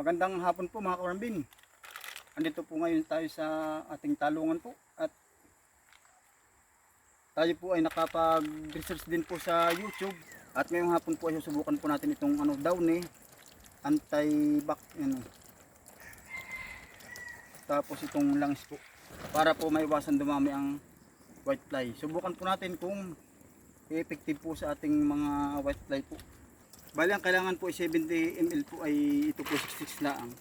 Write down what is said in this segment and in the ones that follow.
Magandang hapon po mga kawarambin. Andito po ngayon tayo sa ating talungan po at tayo po ay nakapag-research din po sa YouTube at ngayong hapon po ay susubukan po natin itong ano downy anti-back ano. Tapos itong langis po para po maiwasan dumami ang white fly. Subukan po natin kung effective po sa ating mga white fly po. Bali ang kailangan po ay 70 ml po ay ito po 66 laang.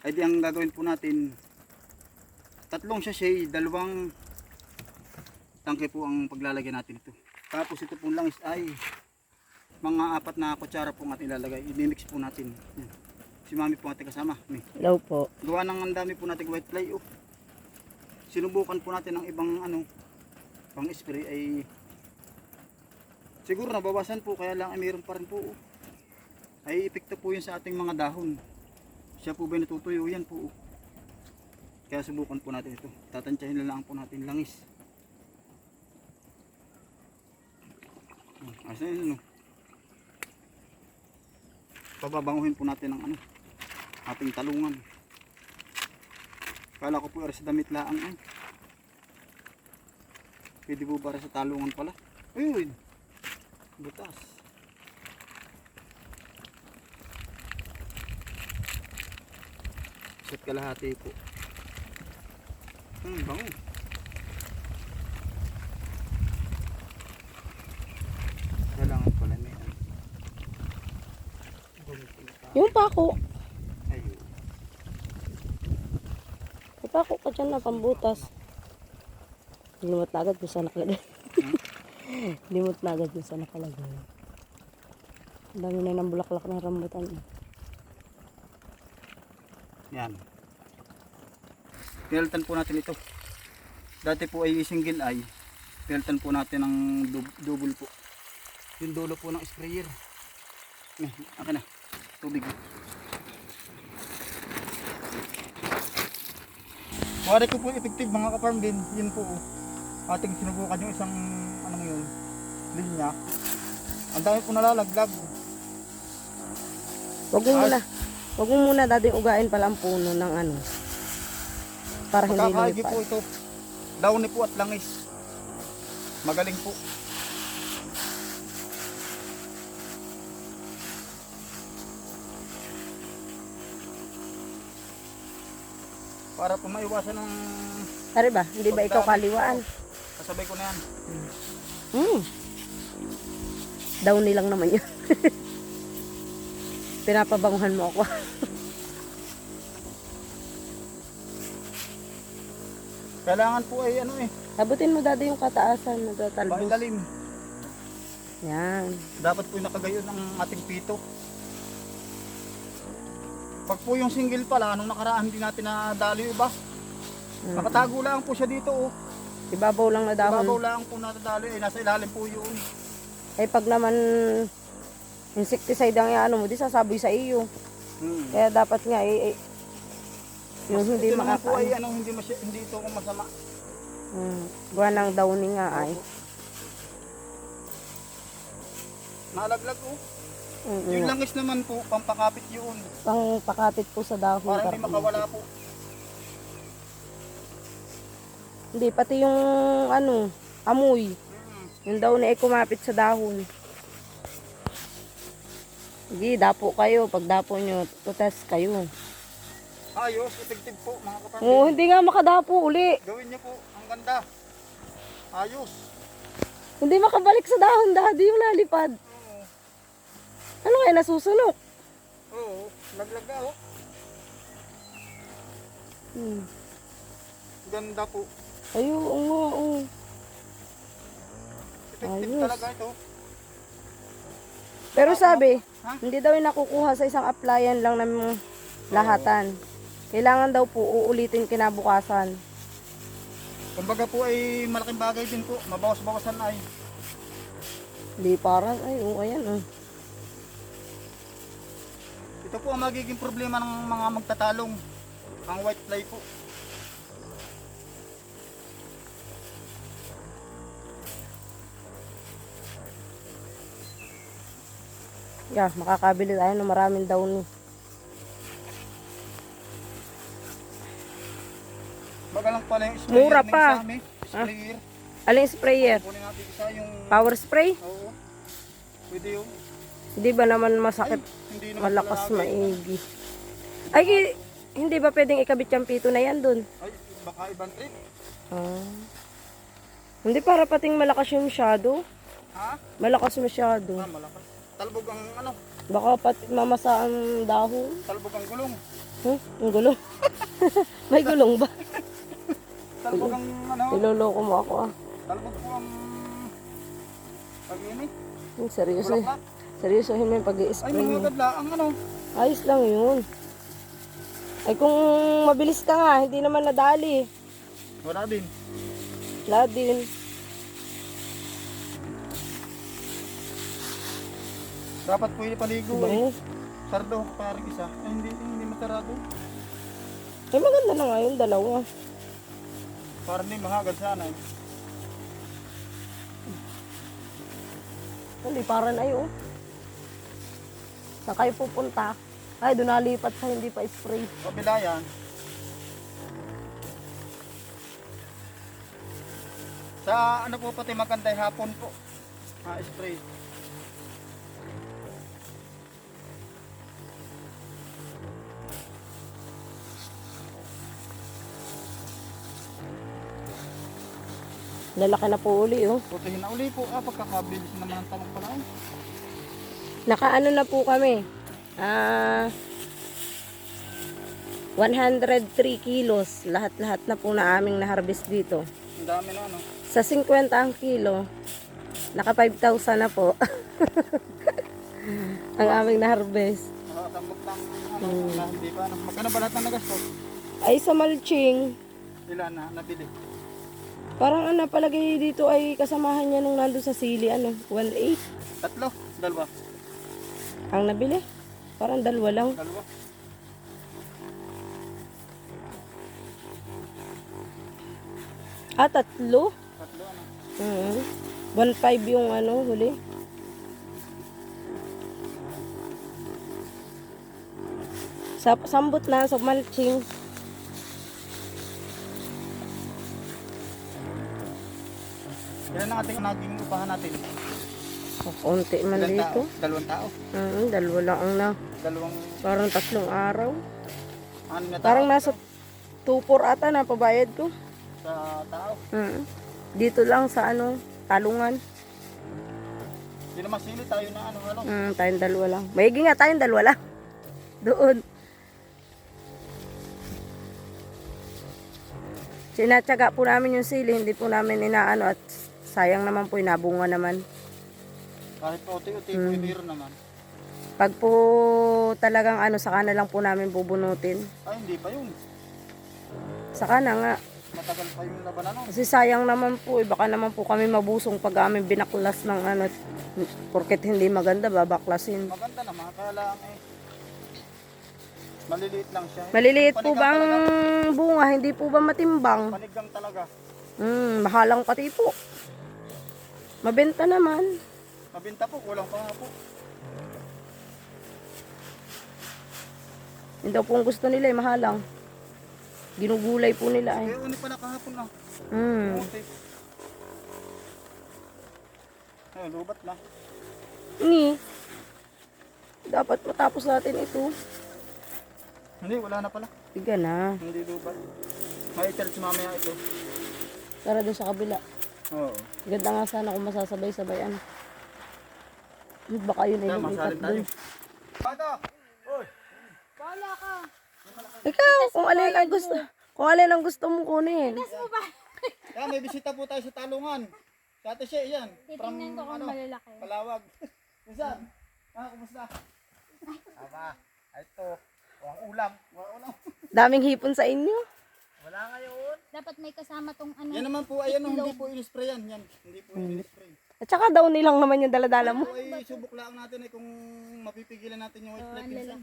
Ay di ang gagawin po natin tatlong sachet, dalawang tangke po ang paglalagay natin ito. Tapos ito po langis ay mga apat na kutsara po ang ating ilalagay. I-mix po natin. Yan. Si mami po ating kasama. May. Hello po. Gawa ng ang dami po natin white fly. Oh. Sinubukan po natin ng ibang ano pang spray ay siguro nabawasan po kaya lang ay mayroon pa rin po. oh. Ay epekto po yun sa ating mga dahon. Siya po ba natutuyo yan po. oh. Kaya subukan po natin ito. Tatansyahin na lang po natin langis. Hmm, Asan yun ano? Pababanguhin po natin ang ano ating talungan. Kala ko po sa damit laang ay. Pwede po para sa talungan pala. Ayun. Butas. Set kalahati po. Hmm, bango. Kailangan pala may. Yung pako. Ayun. May pako ka dyan na pambutas. Limot na agad kung saan nakalagay. Limot na agad kung saan nakalagay. Ang dami na ng bulaklak ng rambutan. Yan. Pinalitan po natin ito. Dati po ay single eye. Pinalitan po natin ng dub- double po. Yung dulo po ng sprayer. Eh, akin na. Tubig. Wari ko po effective mga kaparm din. Yun po. oh. Ating sinubukan yung isang linya. Ang dami po nalalaglag. Huwag mo muna. Huwag mo muna dati ugain pala ang puno ng ano. Para hindi Pagkakaigi po lumipad. ito. Downy po at langis. Magaling po. Para po maiwasan ng Tari ba? Hindi ba ikaw kaliwaan? kasabay ko na yan. Hmm. Downy lang naman yun. Pinapabanguhan mo ako. Kailangan po ay ano eh, Abutin mo dati yung kataasan. Nagtatalbos. mailalim. Yan. Dapat po yung nakagayon ng ating pito. Pag po yung single pala, nung nakaraan hindi natin nadali yung iba. Mm. Nakatago lang po siya dito oh. Ibabaw lang na dahon. Ibabaw lang po natadali eh, nasa ilalim po yun. Eh pag naman insecticide ang ano mo, di sasaboy sa iyo. Hmm. Kaya dapat nga eh, eh yung hindi ito naman po ay makaka... ano, hindi, masya, hindi ito kung masama. Hmm. Gawa ng downy nga ay. Nalaglag oh. Mm, Yung langis naman po, pampakapit yun. Pang pakapit po sa dahon. Para hindi makawala po. Hindi, pati yung ano, amoy. Yung downy ay kumapit sa dahon. Sige, dapo kayo. Pag dapo nyo, tutas kayo. Ayos, effective po mga kapatid. Oo, hindi nga makadapo uli. Gawin niyo po, ang ganda. Ayos. Hindi makabalik sa dahon, daddy yung lalipad. Oo. Ano kaya nasusunok? Oo, laglag na oh. Hmm. Ganda po. Ay, oo oo. Effective Ayos. talaga ito. Pero sabi, Ha? hindi daw yung nakukuha sa isang applyan lang ng lahatan. Kailangan daw po uulitin kinabukasan. Kumbaga po ay malaking bagay din po. Mabawas-bawasan ay. Hindi parang, ay, oo, ayan, oh. Ito po ang magiging problema ng mga magtatalong. Ang white fly po. Yeah, makakabili tayo ng maraming downy. Magalang pala yung sprayer. Mura pa. Ah. Sprayer. Ah. Aling sprayer? Kunin natin isa yung... Power spray? Oo. Pwede yung... Hindi ba naman masakit? Ay, hindi naman Malakas maigi. Ay, hindi ba pwedeng ikabit yung pito na yan dun? Ay, baka ibang trip. Ah. Hindi para pating malakas yung masyado. Ha? Malakas masyado. Ah, malakas. Talbog ang ano, Baka pati mamasa ang dahon. talbog ang gulong. Huh? Ang gulong. May gulong ba? Talbog ang ano, Niloloko mo ako ah. talbog po ang... Pag ini, Hmm, seryoso. bulaklak. Seryosohin mo yung Ay, pag-i-spray mga mo. gadla, ang ano. Ayos lang yun. Ay kung mabilis ka nga, hindi naman nadali. Wala din. Wala din. Dapat pwede paligo eh. Bango. Sardo, parang isa. Ay, hindi, hindi matarado. Ay maganda na nga yung dalawa. Para hindi mahagad sana eh. Hindi, para na yun. Saan kayo pupunta? Ay, doon nalipat sa hindi pa spray. Kabila yan. Sa ano po pati maganda yung hapon po. Ha, spray. Lalaki na po uli, oh. Putihin na uli po. Ah, pagkakabilis naman ang tanong pala. eh. Nakaano na po kami. Ah... 103 kilos. Lahat-lahat na po na aming na-harvest dito. Ang dami na ano. Sa 50 ang kilo, naka 5,000 na po. ang aming na-harvest. Na pa ano. Magkano ba lahat ng nagastos? Ay, sa mulching, Ilan na nabili? Parang ano, palagay dito ay kasamahan niya nung nandun sa sili, ano, 1.8 Tatlo? Dalawa? ang nabili. Parang dalawa lang. Dalawa? Ah, tatlo. Tatlo ano. Mm 1.5 yung ano, huli. Sa sambot na sa mulching. Ilan ang ating naging upahan natin? Konti man Ilan dito. tao? Dalawang tao? Mm, dalawa lang ang na. Dalawang Parang tatlong araw. ano na tao? Parang nasa 2-4 ata na pabayad ko. Sa tao? Mm. Dito lang sa ano, talungan. Hindi naman sili tayo na ano ano. Mm, tayong dalawa lang. Mayigi nga tayong dalawa lang. Doon. Sinatsaga po namin yung sili, hindi po namin inaano at sayang naman po, inabunga naman. Kahit uti-uti, Hmm. rin naman. Pag po talagang ano, saka na lang po namin bubunutin. Ay, hindi pa yun. Saka na nga. Matagal pa yung laban ano. Kasi sayang naman po, eh, baka naman po kami mabusong pag amin binaklas ng ano, porket hindi maganda, babaklasin. Maganda naman, kaya lang eh. Maliliit lang siya. Maliliit po Panigang ba ang talaga. bunga? Hindi po ba matimbang? Panigang talaga. Hmm, mahalang pati po. Mabenta naman. Mabinta po, kulang pa nga po. Yun daw po ang gusto nila, eh, mahalang. Ginugulay po nila eh. Eh, uni pala kahapon na. Hmm. Uti. Ay, lubat na. Ni. Dapat matapos natin ito. Hindi, wala na pala. Tiga na. Hindi lubat. May si mamaya ito. Tara doon sa kabila. Oo. Ganda nga sana kung masasabay-sabayan. Baka yun ay lumipat doon. Bata! Oy! Ikaw, kung alin ang gusto, kung alin ang gusto mong kunin. Kaya may bisita po tayo sa talungan. Sa ate siya, yan. From, Tingnan ko kung ano, malalaki. Palawag. Minsan. Ah, kumusta? Aba, ito. O, ang ulam. Wala ulam. Daming hipon sa inyo. Wala ngayon. Dapat may kasama tong ano. Yan naman po, ayan, oh, hindi po in-spray yan. Yan, hindi po in-spray. At saka daw nilang naman yung daladala mo. Ay subok lang natin ay kung mapipigilan natin yung white flag pinsan.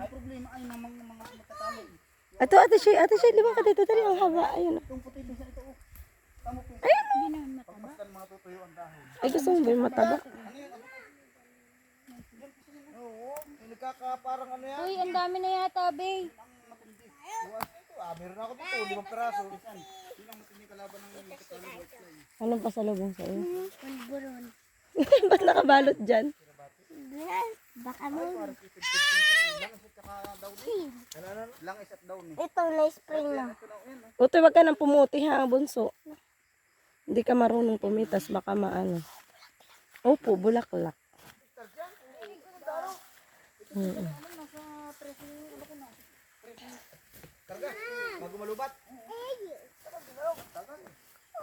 Ay problema ay ng mga mga matatalog. Ito, ate Shay, ate Shay, lima ka dito, dali ang haba. Ayun. oh. Itong puti pinsan ito. Oh. Tamo po. Hindi naman mataba. Pagmasdan mga tutuyo ang dahon. Ay, gusto mo ba yung mataba? Ano yan? Ano? Oo, yung nagkaka parang ano yan. Uy, ang dami na yata, be. Buwas ito ah. Ah, meron ako dito, limang peraso. Yun ang matindi kalaban ng Catalan white fly. Anong pasalubong sa'yo? Bulburon. Ba't nakabalot dyan? Baka mo. Langis at down eh. Eh. Ito na spring na. Ah. Utoy, wag ka nang pumuti ha, bunso. Hindi ka marunong pumitas, baka maano. Opo, bulaklak. Mm. Karga, bago malubat.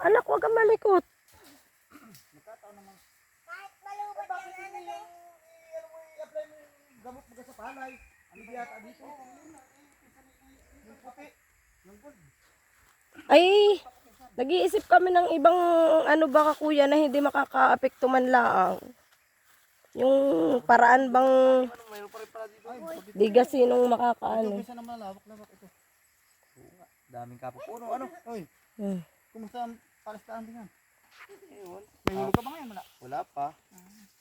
Anak, wag kang malikot. Kahit malubot yan, ano na. Ano mo i-apply mo yung gamot mga sa palay. Ano dito? Yung puti. Yung gold. Ay, nag-iisip kami ng ibang ano baka kuya na hindi makaka-apekto man lang. Yung paraan bang Ano, mayroon pa rin pala dito. Ay, puti. di gasinong makakaano. Isa naman lawak-lawak ito. Oo. Daming kapupuno. Ano? Oy, Hmm. kumusta ang palastahan din yan? Ewan. May hulog ka ba ngayon? Wala. Wala pa.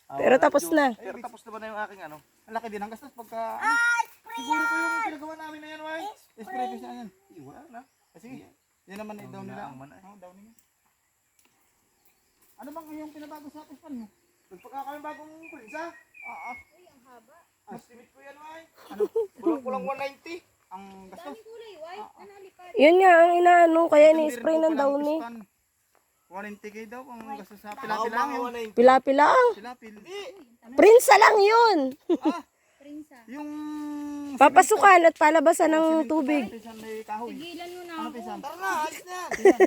Ah, Pero wala. tapos na. Pero tapos na ba na yung aking ano? Ang laki din ang gastos pagka... ano, siguro ko yung pinagawa namin na yan, Wai. Espiritu siya yan. Wala na. Ah, sige. Yan naman ay daw nila. Oh, daw nila. Ano bang yung pinabago sa pispan mo? Nagpaka kami bagong prinsa? Ah, ah. Uy, ang haba. Estimate ko yan, Wai. Ano? Kulang-kulang 190. Ang gastos. Kulay white. Nanalipad. Yun nga ang inaano, kaya Hindi ni-spray ng downy. pispan. 190k daw ang gastos sa. Pila-pila ang. Pilapil. Prinsa lang yun. Ah, Prinsa. yung... Papasukan at palabasan ng tubig. Pigilan mo na Ano ako. Tara na, alis na yan.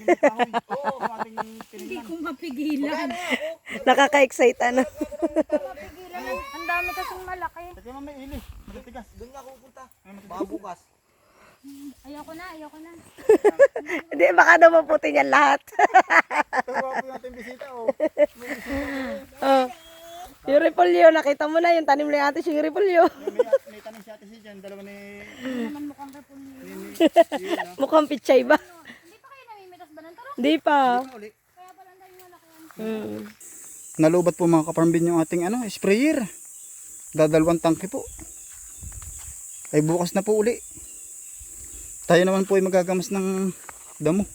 Pinilan. Kung mapigilan. Nakaka-excite ano. mapigilan. Ang dami kasing malaki. Kasi mamay ili. Matitigas. Doon nga ako pupunta. Baka bukas. Ayoko na, ayoko na. Hindi, baka daw maputi niyan lahat. Tawa po natin bisita oh. oh. Yung repolyo, nakita mo na yung tanim ni ate si repolyo. Yung may, may tanong si ate si Jan, dalawa ni... Naman mukhang ah. Mukhang pichay ba? Hindi pa kayo namimitas ba ng tarong? Hindi pa. Kaya pala ang dami malaki. Mm. Nalubat po mga kaparambin yung ating ano, sprayer. Dadalawang tangke po. Ay bukas na po uli. Tayo naman po ay magagamas ng damo.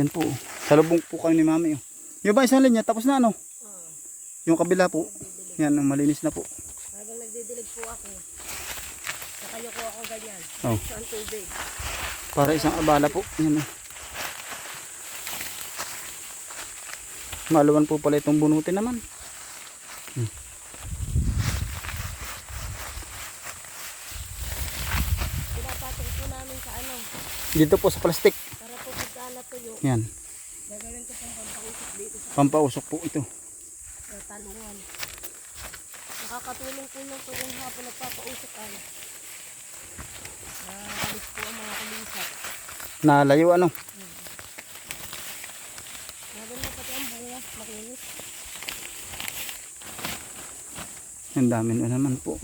Yan po. Salubong po kami ni mami. Oh. Yung ba isang linya, tapos na ano? Yung kabila po. Yan, malinis na po. Habang nagdidilig po ako, nakayo ko ako ganyan. Oh. Sa tubig. Para isang abala po. Yan oh. Maluwan po pala itong bunutin naman. Pinapatong po namin sa ano, Dito po sa plastic. para po pagka natuyo, Yan. gagawin ko pang pampausok dito sa Pampausok po ito. sa talungan. Nakakatulong po ng tulong hapon nagpapausok ano. Nakalis po ang mga kulisap. Nalayo ano. Maganda pati ang bunga, makinis. Ang dami na naman po.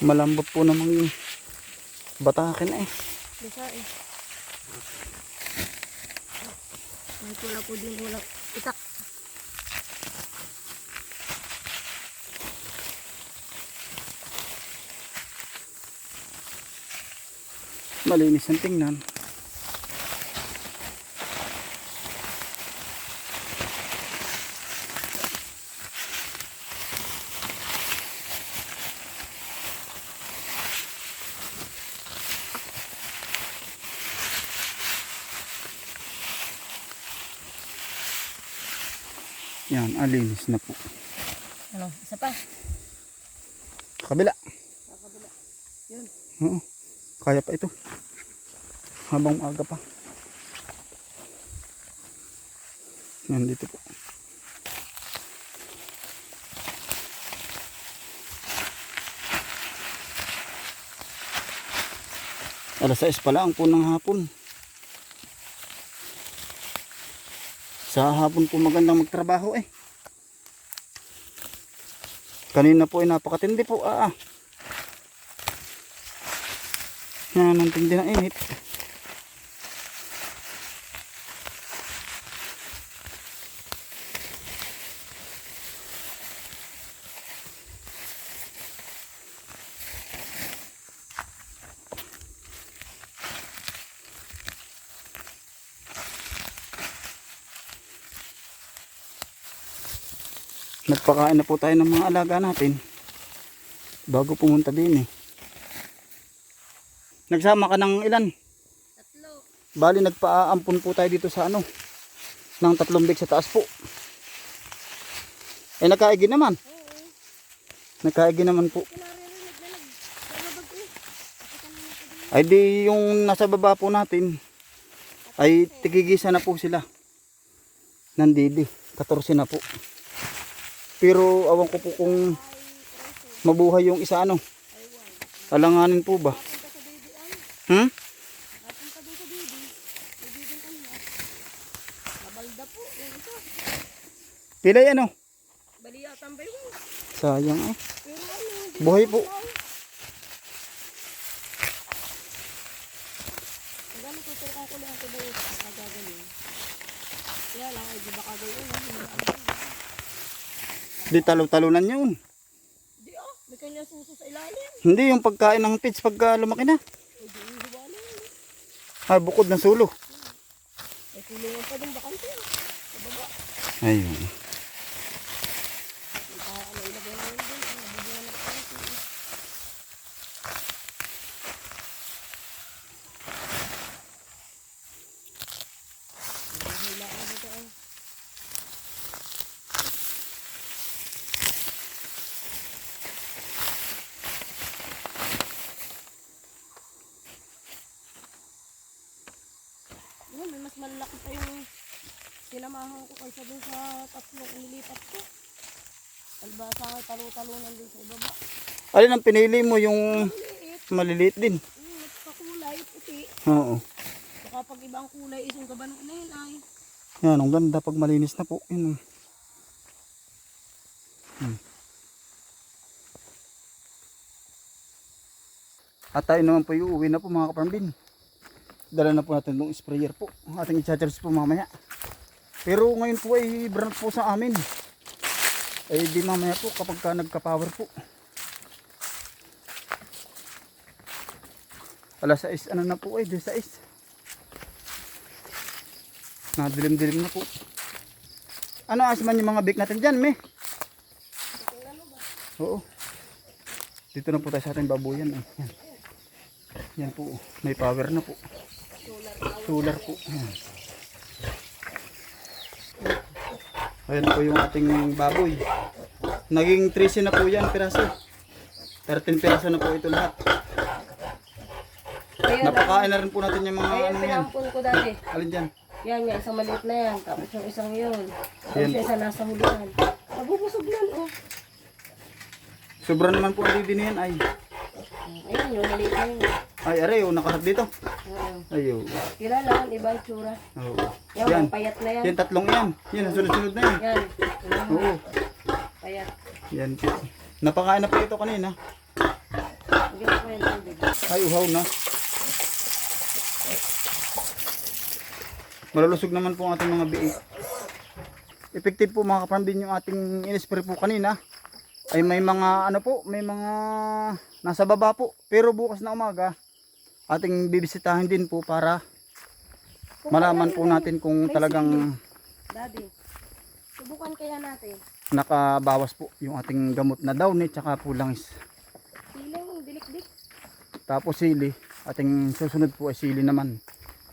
Malambot po namang yung batakin eh. Bisa eh. May pula po din wala itak. Malinis ang tingnan. Yan, alinis na po. Ano, isa pa. Kabila. Yun. Oo. Kaya pa ito. Habang maaga pa. Yan dito po. Alas 6 pa lang po ng hapon. sa hapon po magandang magtrabaho eh kanina po ay napakatindi po ah, ah. yan ang tindi na init Nagpakain na po tayo ng mga alaga natin bago pumunta din eh. Nagsama ka ng ilan? Tatlo. Bali nagpaampun po tayo dito sa ano ng tatlong big sa taas po. Eh nakaigi naman. Nakaigi naman po. Ay di yung nasa baba po natin ay tigigisa na po sila. Nandidi. 14 na po. Pero awan ko po kung mabuhay yung isa ano. Alanganin po ba? Hmm? Pilay ano? Baliya tambay mo. Sayang hindi Buhay po. Magano tutukan ko lang ito ba yung kagagaling. Kaya lang, ay di ba kagaling? Di talo-talunan yun. Di ah, may kanya suso sa ilalim. Hindi yung pagkain ng pits pagka lumaki na. Ay hiwalay. Ay bukod ng sulo. Ay kulungan pa din bakante. ah. Sa baba. Ayun. May pa ano ilagay na yun din. Ang nabubungan ng bakante. Hila ako dito ah. Yun, may mas malaki pa yung sinamahan ko kaysa dun sa tatlong inilipat ko. Albasa nga talo-talunan dun sa ibaba. Alin ang pinili mo yung Liit. maliliit din? Mm, at kakulay, puti. Oo. Baka pag ibang kulay, isang gabano na yun ay. Yan, ang ganda pag malinis na po. Yun. oh. Hmm. At tayo naman po uuwi na po mga kaparambin. Dala na po natin itong sprayer po. Ating i-charge po mamaya. Pero ngayon po ay brand po sa amin. Ay di mamaya po kapag ka nagka-power po. Alas 6 ano na po ay, 6. Nadilim-dilim na po. Ano asman yung mga bake natin dyan, me? Oo. Dito na po tayo sa ating babuyan. Eh. Yan. Yan po. May power na po. Solar po. Yan. Ayan po yung ating baboy. Naging 13 na po yan piraso. 13 piraso na po ito lahat. Ayun, Napakain na rin po natin yung mga ayun ano yan. pinampun ko dati. Alin dyan? Yan, yan, isang maliit na yan. Tapos yung isang yun. Tapos Yan. yung isa nasa hulihan. Nabubusog yan, oh. Sobra naman po ang yan ay. Ayun, yung maliit na yun. Ay, aray, oh, nakaharap dito. Ayo. Kilala ang tsura. Oo. Yan, Yan. payat na yan. Yan, tatlong yan. Yan, sunod-sunod na yan. Yan. Oo. Payat. Yan. Napakain na po ito kanina. Hindi ko yan tubig. Ay, uhaw na. Malulusog naman po ang ating mga biik. Effective po mga kaparambin yung ating in-spray po kanina. Ay may mga ano po, may mga nasa baba po. Pero bukas na umaga, ating bibisitahin din po para malaman po natin kung talagang Daddy, subukan kaya natin. nakabawas po yung ating gamot na downy tsaka po langis. Siling, dilik-dik. Tapos sili, ating susunod po ay sili naman.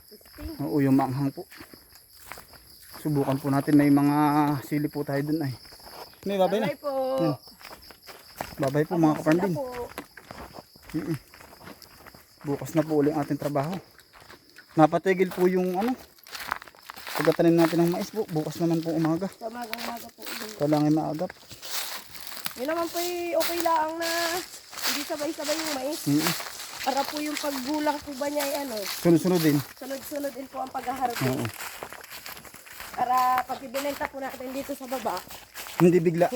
Testing. Oo, yung maanghang po. Subukan po natin, may mga sili po tayo dun ay. May babay na. Bye po. Yan. Babay po mga kaparambin. Sila po. Mm-mm. Bukas na po ulit ang ating trabaho. Napatigil po yung ano. Pagkatanim natin ng mais po, bukas naman po umaga. Sa umaga po. Kailangan maagap. Yun naman po okay lang na hindi sabay-sabay yung mais. Mm-mm. Para po yung paggulang po ba niya ay ano, Sunod-sunod din. sunod-sunod din po ang paghaharap. Oo. Para pag ibinenta po natin dito sa baba, Hindi bigla.